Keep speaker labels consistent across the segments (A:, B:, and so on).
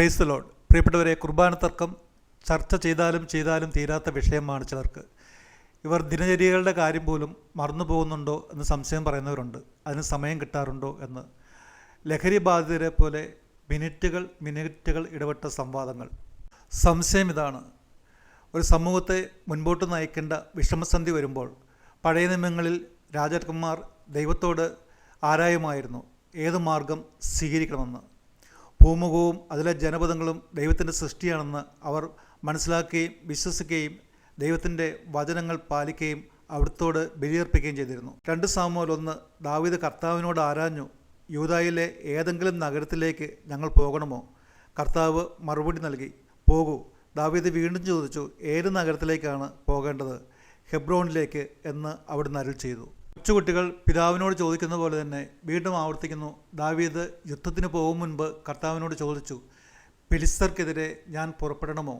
A: Price load പ്രിയപ്പെട്ടവരെ കുർബാന തർക്കം ചർച്ച ചെയ്താലും ചെയ്താലും തീരാത്ത വിഷയമാണ് ചിലർക്ക്. ഇവർ ദിനചര്യകളുടെ കാര്യം പോലും മറന്നു പോകുന്നുണ്ടോ എന്ന് സംശയം പറയുന്നവരുണ്ട്. അതിന് സമയം കിട്ടാറുണ്ടോ എന്ന്. ലഹരി ബാധിതരെ പോലെ മിനിറ്റുകൾ മിനിറ്റുകൾ ഇടപെട്ട സംവാദങ്ങൾ. സംശയം ഇതാണ്. ഒരു സമൂഹത്തെ മുൻപോട്ട് നയിക്കേണ്ട വിഷമസന്ധി വരുമ്പോൾ പഴയ നിയമങ്ങളിൽ രാജാക്കന്മാർ ദൈവത്തോട് ആരായുമായിരുന്നു? ഏത് മാർഗം സ്വീകരിക്കണമെന്ന്? ഭൂമുഖവും അതിലെ ജനപദങ്ങളും ദൈവത്തിന്റെ സൃഷ്ടിയാണെന്ന് അവർ മനസ്സിലാക്കുകയും വിശ്വസിക്കുകയും ദൈവത്തിന്റെ വചനങ്ങൾ പാലിക്കുകയും അവിടുത്തോട് ബലിയർപ്പിക്കുകയും ചെയ്തിരുന്നു. രണ്ട് സാമൂഹ്യം ഒന്ന് ദാവീദ് കർത്താവിനോട് ആരാഞ്ഞു യൂതായിലെ ഏതെങ്കിലും നഗരത്തിലേക്ക് ഞങ്ങൾ പോകണമോ? കർത്താവ് മറുപടി നൽകി പോകൂ. ദാവീദ് വീണ്ടും ചോദിച്ചു ഏത് നഗരത്തിലേക്കാണ് പോകേണ്ടത്? ഹെബ്രോണിലേക്ക് എന്ന് അവിടുന്ന് അരുൾ ചെയ്തു. കൊച്ചുകുട്ടികൾ പിതാവിനോട് ചോദിക്കുന്ന പോലെ തന്നെ വീണ്ടും ആവർത്തിക്കുന്നു ദാവീദ് യുദ്ധത്തിന് പോകും മുൻപ് കർത്താവിനോട് ചോദിച്ചു ഫിലിസ്തർക്കെതിരെ ഞാൻ പുറപ്പെടണമോ?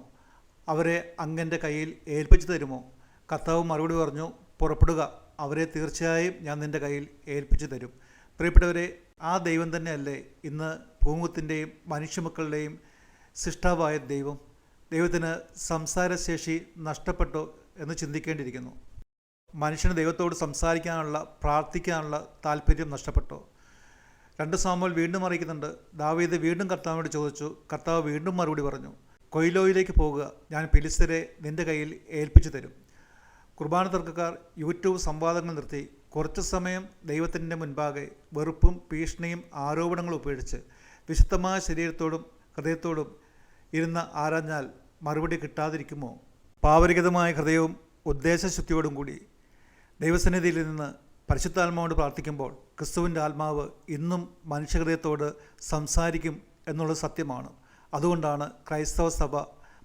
A: അവരെ അങ്ങന്റെ കയ്യിൽ ഏൽപ്പിച്ചു തരുമോ? കർത്താവ് മറുപടി പറഞ്ഞു പുറപ്പെടുക അവരെ തീർച്ചയായും ഞാൻ നിന്റെ കയ്യിൽ ഏൽപ്പിച്ചു തരും. പ്രിയപ്പെട്ടവരെ ആ ദൈവം തന്നെയല്ലേ ഇന്ന് ഭൂമുഖത്തിന്റെയും മനുഷ്യമക്കളുടെയും സൃഷ്ടാവായ ദൈവം. ദൈവത്തിന് സംസാരശേഷി നഷ്ടപ്പെട്ടു എന്ന് ചിന്തിക്കേണ്ടിയിരിക്കുന്നു. മനുഷ്യന് ദൈവത്തോട് സംസാരിക്കാനുള്ള പ്രാർത്ഥിക്കാനുള്ള താല്പര്യം നഷ്ടപ്പെട്ടു. രണ്ട് സാമുവൽ വീണ്ടും അറിയിക്കുന്നുണ്ട് ദാവീദ് വീണ്ടും കർത്താവിനോട് ചോദിച്ചു കർത്താവ് വീണ്ടും മറുപടി പറഞ്ഞു കൊയിലോയിലേക്ക് പോകുക ഞാൻ ഫിലിസ്തരെ നിന്റെ കയ്യിൽ ഏൽപ്പിച്ചു തരും. കുർബാന തർക്കക്കാർ യൂട്യൂബ് സംവാദങ്ങൾ നിർത്തി കുറച്ചു സമയം ദൈവത്തിന്റെ മുൻപാകെ വെറുപ്പും ഭീഷണിയും ആരോപണങ്ങളും ഉപേക്ഷിച്ച് വിശുദ്ധമായ ശരീരത്തോടും ഹൃദയത്തോടും ഇരുന്ന് ആരാഞ്ഞാൽ മറുപടി കിട്ടാതിരിക്കുമോ? പാവരികതമായ ഹൃദയവും ഉദ്ദേശശുദ്ധിയോടും കൂടി ദൈവസന്നിധിയിൽ നിന്ന് പരിശുദ്ധാത്മാവോട് പ്രാർത്ഥിക്കുമ്പോൾ ക്രിസ്തുവിന്റെ ആത്മാവ് ഇന്നും മനുഷ്യഹൃദയത്തോട് സംസാരിക്കും എന്നുള്ളത് സത്യമാണ്. അതുകൊണ്ടാണ് ക്രൈസ്തവ സഭ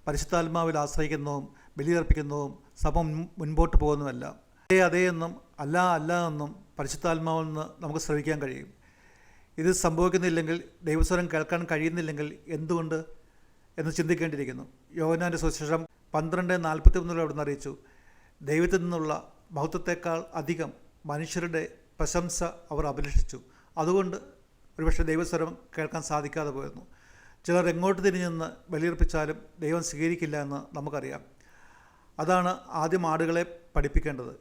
A: പരിശുദ്ധാത്മാവിൽ ആശ്രയിക്കുന്നതും ബലിയർപ്പിക്കുന്നതും സഭ മുൻപോട്ട് പോകുന്നതുമല്ല അതേ അതേ എന്നും അല്ല അല്ല എന്നും പരിശുദ്ധാത്മാവിൽ നിന്ന് നമുക്ക് ശ്രമിക്കാൻ കഴിയും. ഇത് സംഭവിക്കുന്നില്ലെങ്കിൽ ദൈവസ്വരം കേൾക്കാൻ കഴിയുന്നില്ലെങ്കിൽ എന്തുകൊണ്ട് എന്ന് ചിന്തിക്കേണ്ടിയിരിക്കുന്നു. യോഗനാന്റെ സുശേഷം പന്ത്രണ്ട് നാൽപ്പത്തി ഒന്നിൽ അവിടുന്ന് അറിയിച്ചു ദൈവത്തിൽ നിന്നുള്ള മഹത്വത്തെക്കാൾ അധികം മനുഷ്യരുടെ പ്രശംസ അവർ അഭിലഷിച്ചു. അതുകൊണ്ട് ഒരുപക്ഷെ ദൈവസ്വരം കേൾക്കാൻ സാധിക്കാതെ പോയിരുന്നു. ചിലർ എങ്ങോട്ട് തിരിഞ്ഞെന്ന് ബലിയർപ്പിച്ചാലും ദൈവം സ്വീകരിക്കില്ല എന്ന് നമുക്കറിയാം. അതാണ് ആദ്യം ആടുകളെ പഠിപ്പിക്കേണ്ടത്.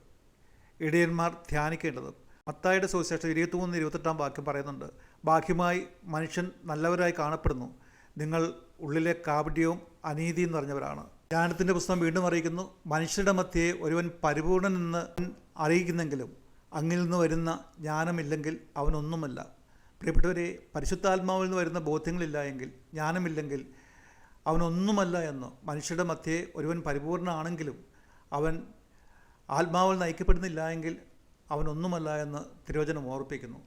A: ഇടയന്മാർ ധ്യാനിക്കേണ്ടത്. മത്തായുടെ സുവിശേഷം ഇരുപത്തിമൂന്ന് ഇരുപത്തെട്ടാം വാക്യം പറയുന്നുണ്ട്. ബാഹ്യമായി മനുഷ്യൻ നല്ലവരായി കാണപ്പെടുന്നു. നിങ്ങൾ ഉള്ളിലെ കാപട്യവും അനീതിയും നിറഞ്ഞവരാണ്. ജ്ഞാനത്തിന്റെ പുസ്തകം വീണ്ടും അറിയിക്കുന്നു. മനുഷ്യരുടെ മധ്യയെ ഒരുവൻ പരിപൂർണനെന്ന് അറിയിക്കുന്നെങ്കിലും അങ്ങിൽ നിന്ന് വരുന്ന ജ്ഞാനമില്ലെങ്കിൽ അവനൊന്നുമല്ല. പ്രിയപ്പെട്ടവരെ പരിശുദ്ധാത്മാവിൽ നിന്ന് വരുന്ന ബോധ്യങ്ങളില്ല എങ്കിൽ ജ്ഞാനമില്ലെങ്കിൽ അവനൊന്നുമല്ല എന്ന് മനുഷ്യരുടെ മധ്യയെ ഒരുവൻ പരിപൂർണനാണെങ്കിലും അവൻ ആത്മാവിൽ നയിക്കപ്പെടുന്നില്ല എങ്കിൽ അവനൊന്നുമല്ല എന്ന് തിരുവചനം ഓർപ്പിക്കുന്നു.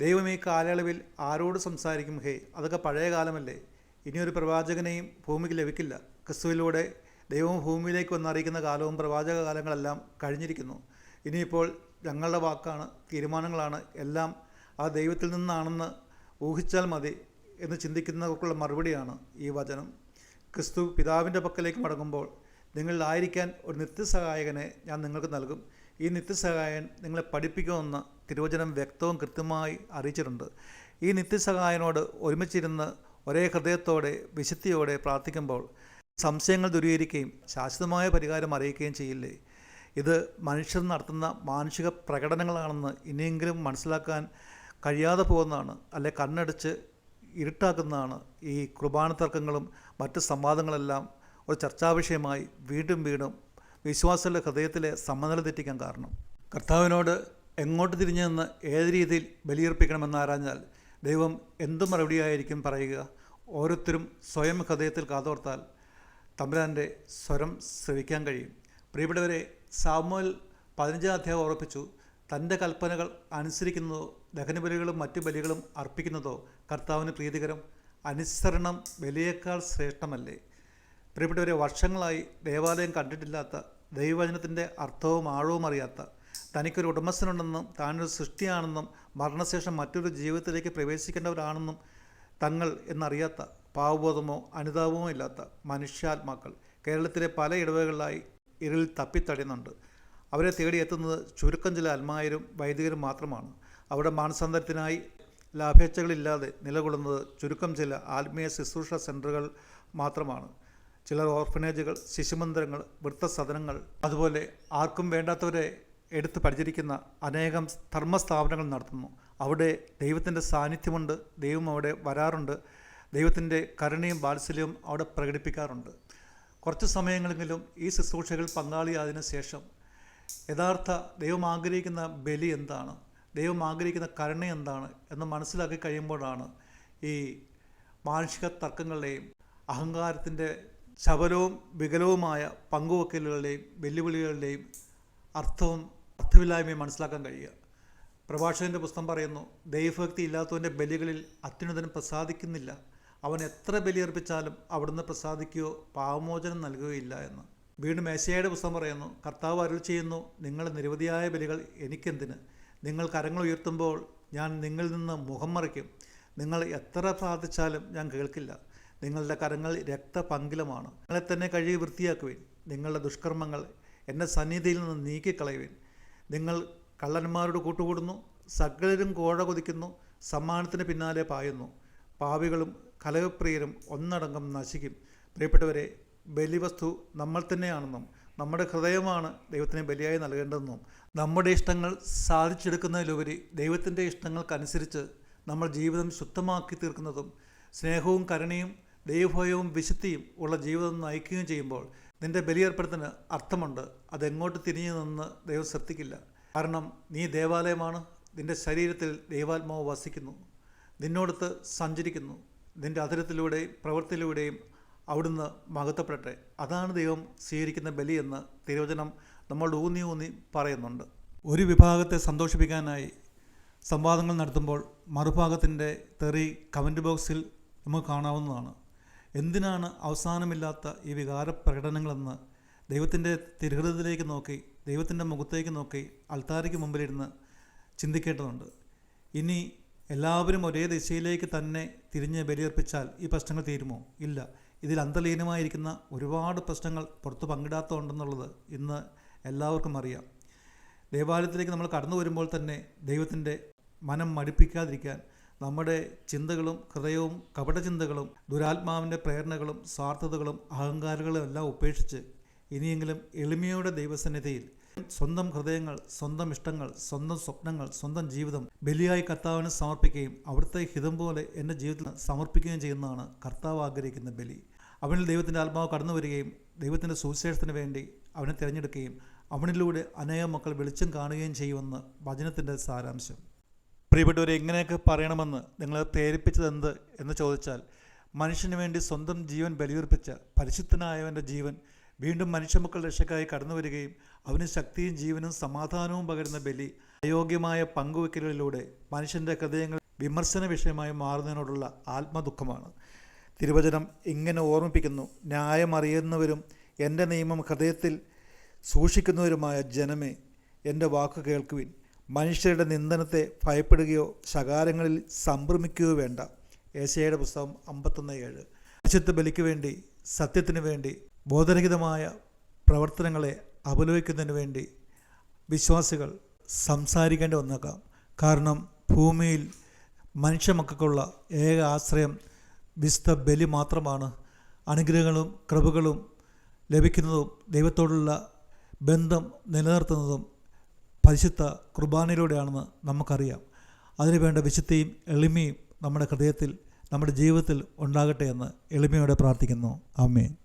A: ദൈവം ഈ കാലയളവിൽ ആരോട് സംസാരിക്കും? ഹേ അതൊക്കെ പഴയ കാലമല്ലേ ഇനിയൊരു പ്രവാചകനെയും ഭൂമിക്ക് ലഭിക്കില്ല. ക്രിസ്തുവിലൂടെ ദൈവം ഭൂമിയിലേക്ക് വന്നറിയിക്കുന്ന കാലവും പ്രവാചക കാലങ്ങളെല്ലാം കഴിഞ്ഞിരിക്കുന്നു. ഇനിയിപ്പോൾ ഞങ്ങളുടെ വാക്കാണ് തീരുമാനങ്ങളാണ്. എല്ലാം ആ ദൈവത്തിൽ നിന്നാണെന്ന് ഊഹിച്ചാൽ മതി എന്ന് ചിന്തിക്കുന്നവർക്കുള്ള മറുപടിയാണ് ഈ വചനം. ക്രിസ്തു പിതാവിന്റെ പക്കലേക്ക് മടങ്ങുമ്പോൾ നിങ്ങളിലായിരിക്കാൻ ഒരു നിത്യസഹായകനെ ഞാൻ നിങ്ങൾക്ക് നൽകും. ഈ നിത്യസഹായൻ നിങ്ങളെ പഠിപ്പിക്കുമെന്ന് തിരുവചനം വ്യക്തവും കൃത്യമായി അറിയിച്ചിട്ടുണ്ട്. ഈ നിത്യസഹായനോട് ഒരുമിച്ചിരുന്ന് ഒരേ ഹൃദയത്തോടെ വിശുദ്ധിയോടെ പ്രാർത്ഥിക്കുമ്പോൾ സംശയങ്ങൾ ദൂരീകരിക്കുകയും ശാശ്വതമായ പരിഹാരം അറിയിക്കുകയും ചെയ്യില്ലേ? ഇത് മനുഷ്യർ നടത്തുന്ന മാനുഷിക പ്രകടനങ്ങളാണെന്ന് ഇനിയെങ്കിലും മനസ്സിലാക്കാൻ കഴിയാതെ പോകുന്നതാണ്. അല്ലെ കണ്ണടച്ച് ഇരുട്ടാക്കുന്നതാണ് ഈ കുർബാന തർക്കങ്ങളും മറ്റ് സംവാദങ്ങളെല്ലാം ഒരു ചർച്ചാ വിഷയമായി വീണ്ടും വീണ്ടും വിശ്വാസികളുടെ ഹൃദയത്തിലെ സമനില തെറ്റിക്കാൻ കാരണം. കർത്താവിനോട് എങ്ങോട്ട് തിരിഞ്ഞു നിന്ന് ഏത് രീതിയിൽ ബലിയർപ്പിക്കണമെന്ന് ആരാഞ്ഞാൽ ദൈവം എന്തു മറുപടിയായിരിക്കും പറയുക? ഓരോരുത്തരും സ്വയം ഹൃദയത്തിൽ കാതോർത്താൽ തമ്പുരാന്റെ സ്വരം ശ്രവിക്കാൻ കഴിയും. പ്രിയപ്പെട്ടവരെ സാമുവൽ പതിനഞ്ചാം അധ്യായം ഉറപ്പിച്ചു തന്റെ കൽപ്പനകൾ അനുസരിക്കുന്നതോ ദഹനബലികളും മറ്റു ബലികളും അർപ്പിക്കുന്നതോ കർത്താവിന് പ്രീതികരം അനുസരണം ബലിയേക്കാൾ ശ്രേഷ്ഠമല്ലേ? പ്രിയപ്പെട്ടവരെ വർഷങ്ങളായി ദേവാലയം കണ്ടിട്ടില്ലാത്ത ദൈവവചനത്തിന്റെ അർത്ഥവും ആഴവും അറിയാത്ത തനിക്കൊരു ഉടമസ്ഥനുണ്ടെന്നും താനൊരു സൃഷ്ടിയാണെന്നും മരണശേഷം മറ്റൊരു ജീവിതത്തിലേക്ക് പ്രവേശിക്കേണ്ടവരാണെന്നും തങ്ങൾ എന്നറിയാത്ത പാവബോധമോ അനുതാപമോ ഇല്ലാത്ത മനുഷ്യാത്മാക്കൾ കേരളത്തിലെ പല ഇടവകളിലായി ഇരുളിൽ തപ്പിത്തടയുന്നുണ്ട്. അവരെ തേടിയെത്തുന്നത് ചുരുക്കം ചില അൽമായരും വൈദികരും മാത്രമാണ്. അവിടെ മാനസാന്തരത്തിനായി ലാഭേച്ഛകളില്ലാതെ നിലകൊള്ളുന്നത് ചുരുക്കം ചില ആത്മീയ ശുശ്രൂഷ സെന്ററുകൾ മാത്രമാണ്. ചിലർ ഓർഫനേജുകൾ ശിശുമന്ദിരങ്ങൾ വൃത്തസദനങ്ങൾ അതുപോലെ ആർക്കും വേണ്ടാത്തവരെ എടുത്ത് പരിചരിക്കുന്ന അനേകം ധർമ്മസ്ഥാപനങ്ങൾ നടത്തുന്നു. അവിടെ ദൈവത്തിന്റെ സാന്നിധ്യമുണ്ട് ദൈവം അവിടെ വരാറുണ്ട്. ദൈവത്തിന്റെ കരുണയും വാത്സല്യവും അവിടെ പ്രകടിപ്പിക്കാറുണ്ട്. കുറച്ച് സമയങ്ങളെങ്കിലും ഈ ശുശ്രൂഷകൾ പങ്കാളിയായതിനു ശേഷം യഥാർത്ഥ ദൈവം ആഗ്രഹിക്കുന്ന ബലി എന്താണ്? ദൈവം ആഗ്രഹിക്കുന്ന കരുണ എന്താണ്? എന്ന് മനസ്സിലാക്കി കഴിയുമ്പോഴാണ് ഈ മാനുഷിക തർക്കങ്ങളുടെയും അഹങ്കാരത്തിന്റെ ശബലവും വികലവുമായ പങ്കുവെക്കലുകളുടെയും വെല്ലുവിളികളുടെയും അർത്ഥവും അർത്ഥമില്ലായ്മയും മനസ്സിലാക്കാൻ കഴിയുക. പ്രഭാഷകന്റെ പുസ്തകം പറയുന്നു ദൈവഭക്തി ഇല്ലാത്തവന്റെ ബലികളിൽ അത്യുന്നതനം പ്രസാദിക്കുന്നില്ല. അവൻ എത്ര ബലിയർപ്പിച്ചാലും അവിടുന്ന് പ്രസാദിക്കുകയോ പാവമോചനം നൽകുകയില്ല എന്ന്. വീണ്ടും മേശയുടെ പുസ്തകം പറയുന്നു കർത്താവ് അരുൾ ചെയ്യുന്നു നിങ്ങളുടെ നിരവധിയായ ബലികൾ എനിക്കെന്തിന്? നിങ്ങൾ കരങ്ങൾ ഉയർത്തുമ്പോൾ ഞാൻ നിങ്ങളിൽ നിന്ന് മുഖം മറയ്ക്കും നിങ്ങൾ എത്ര പ്രാർത്ഥിച്ചാലും ഞാൻ കേൾക്കില്ല. നിങ്ങളുടെ കരങ്ങൾ രക്തപങ്കിലമാണ്. നിങ്ങളെ തന്നെ കഴുകി വൃത്തിയാക്കുവിൻ. നിങ്ങളുടെ ദുഷ്കർമ്മങ്ങൾ എന്റെ സന്നിധിയിൽ നിന്ന് നീക്കിക്കളയുവിൻ. നിങ്ങൾ കള്ളന്മാരോട് കൂട്ടുകൂടുന്നു സകലരും കോഴ കൊതിക്കുന്നു സമ്മാനത്തിന് പിന്നാലെ പായുന്നു. പാവികളും കലഹപ്രിയരും ഒന്നടങ്കം നശിക്കും. പ്രിയപ്പെട്ടവരെ ബലിവസ്തു നമ്മൾ തന്നെയാണെന്നും നമ്മുടെ ഹൃദയമാണ് ദൈവത്തിന് ബലിയായി നൽകേണ്ടതെന്നും നമ്മുടെ ഇഷ്ടങ്ങൾ സാധിച്ചെടുക്കുന്നതിലുപരി ദൈവത്തിന്റെ ഇഷ്ടങ്ങൾക്കനുസരിച്ച് നമ്മൾ ജീവിതം ശുദ്ധമാക്കി തീർക്കുന്നതും സ്നേഹവും കരുണയും ദൈവഭയവും വിശുദ്ധിയും ഉള്ള ജീവിതം നയിക്കുകയും ചെയ്യുമ്പോൾ നിന്റെ ബലിയേർപ്പെടുത്തിന് അർത്ഥമുണ്ട്. അതെങ്ങോട്ട് തിരിഞ്ഞു നിന്ന് ദൈവം ശ്രദ്ധിക്കില്ല. കാരണം നീ ദേവാലയമാണ്. നിന്റെ ശരീരത്തിൽ ദൈവാത്മാവ് വസിക്കുന്നു. നിന്നോടത്ത് സഞ്ചരിക്കുന്നു. നിന്റെ അധരത്തിലൂടെയും പ്രവൃത്തിയിലൂടെയും അവിടുന്ന് മഹത്വപ്പെടട്ടെ. അതാണ് ദൈവം സ്വീകരിക്കുന്ന ബലിയെന്ന് തിരുവചനം നമ്മളോട് ഊന്നി ഊന്നി പറയുന്നുണ്ട്. ഒരു വിഭാഗത്തെ സന്തോഷിപ്പിക്കാനായി സംവാദങ്ങൾ നടത്തുമ്പോൾ മറുഭാഗത്തിന്റെ തെറി കമന്റ് ബോക്സിൽ നമുക്ക് കാണാവുന്നതാണ്. എന്തിനാണ് അവസാനമില്ലാത്ത ഈ വികാര പ്രകടനങ്ങളെന്ന് ദൈവത്തിന്റെ തിരുഹൃതത്തിലേക്ക് നോക്കി ദൈവത്തിന്റെ മുഖത്തേക്ക് നോക്കി അൾത്താരയ്ക്ക് മുമ്പിലിരുന്ന് ചിന്തിക്കേണ്ടതുണ്ട്. ഇനി എല്ലാവരും ഒരേ ദിശയിലേക്ക് തന്നെ തിരിഞ്ഞ് ബലിയർപ്പിച്ചാൽ ഈ പ്രശ്നങ്ങൾ തീരുമോ? ഇല്ല. ഇതിൽ അന്തർലീനമായിരിക്കുന്ന ഒരുപാട് പ്രശ്നങ്ങൾ പുറത്ത് പങ്കിടാത്തതുണ്ടെന്നുള്ളത് ഇന്ന് എല്ലാവർക്കും അറിയാം. ദേവാലയത്തിലേക്ക് നമ്മൾ കടന്നു വരുമ്പോൾ തന്നെ ദൈവത്തിന്റെ മനം മടുപ്പിക്കാതിരിക്കാൻ നമ്മുടെ ചിന്തകളും ഹൃദയവും കപടചിന്തകളും ദുരാത്മാവിന്റെ പ്രേരണകളും സ്വാർത്ഥതകളും അഹങ്കാരങ്ങളും എല്ലാം ഉപേക്ഷിച്ച് ഇനിയെങ്കിലും എളിമയുടെ ദൈവസന്നിധിയിൽ സ്വന്തം ഹൃദയങ്ങൾ സ്വന്തം ഇഷ്ടങ്ങൾ സ്വന്തം സ്വപ്നങ്ങൾ സ്വന്തം ജീവിതം ബലിയായി കർത്താവിന് സമർപ്പിക്കുകയും അവിടുത്തെ ഹിതം പോലെ എന്റെ ജീവിതത്തിൽ സമർപ്പിക്കുകയും ചെയ്യുന്നതാണ് കർത്താവ് ആഗ്രഹിക്കുന്ന ബലി. അവനിൽ ദൈവത്തിന്റെ ആത്മാവ് കടന്നു വരികയും ദൈവത്തിന്റെ സുവിശേഷത്തിന് വേണ്ടി അവനെ തിരഞ്ഞെടുക്കുകയും അവനിലൂടെ അനേകം മക്കൾ വെളിച്ചം കാണുകയും ചെയ്യുമെന്ന് വചനത്തിന്റെ സാരാംശം. പ്രിയപ്പെട്ടവരെ എങ്ങനെയൊക്കെ പറയണമെന്ന് നിങ്ങളെ പ്രേരിപ്പിച്ചത് എന്ത് എന്ന് ചോദിച്ചാൽ മനുഷ്യന് വേണ്ടി സ്വന്തം ജീവൻ ബലിയർപ്പിച്ച പരിശുദ്ധനായവന്റെ ജീവൻ വീണ്ടും മനുഷ്യമക്കൾ രക്ഷക്കായി കടന്നു വരികയും അവന് ശക്തിയും ജീവനും സമാധാനവും പകരുന്ന ബലി അയോഗ്യമായ പങ്കുവെക്കലുകളിലൂടെ മനുഷ്യന്റെ ഹൃദയങ്ങൾ വിമർശന വിഷയമായി മാറുന്നതിനോടുള്ള ആത്മദുഃഖമാണ്. തിരുവചനം ഇങ്ങനെ ഓർമ്മിപ്പിക്കുന്നു ന്യായമറിയുന്നവരും എന്റെ നിയമം ഹൃദയത്തിൽ സൂക്ഷിക്കുന്നവരുമായ ജനമേ എന്റെ വാക്ക് കേൾക്കുവിൻ. മനുഷ്യരുടെ നിന്ദനത്തെ ഭയപ്പെടുകയോ ശകാരങ്ങളിൽ സംഭ്രമിക്കുകയോ വേണ്ട. ഏശയുടെ പുസ്തകം അമ്പത്തൊന്ന് ഏഴ്. പരിശുദ്ധ ബലിക്ക് വേണ്ടി സത്യത്തിന് വേണ്ടി ബോധരഹിതമായ പ്രവർത്തനങ്ങളെ അപലോപിക്കുന്നതിന് വേണ്ടി വിശ്വാസികൾ സംസാരിക്കേണ്ടി വന്നേക്കാം കാരണം ഭൂമിയിൽ മനുഷ്യമക്കൾക്കുള്ള ഏക ആശ്രയം വിശുദ്ധ ബലി മാത്രമാണ്. അനുഗ്രഹങ്ങളും കൃപകളും ലഭിക്കുന്നതും ദൈവത്തോടുള്ള ബന്ധം നിലനിർത്തുന്നതും പരിശുദ്ധ കുർബാനയിലൂടെയാണെന്ന് നമുക്കറിയാം. അതിനു വേണ്ട വിശുദ്ധിയും എളിമയും നമ്മുടെ ഹൃദയത്തിൽ നമ്മുടെ ജീവിതത്തിൽ ഉണ്ടാകട്ടെ എന്ന് എളിമയോടെ പ്രാർത്ഥിക്കുന്നു. ആമേൻ.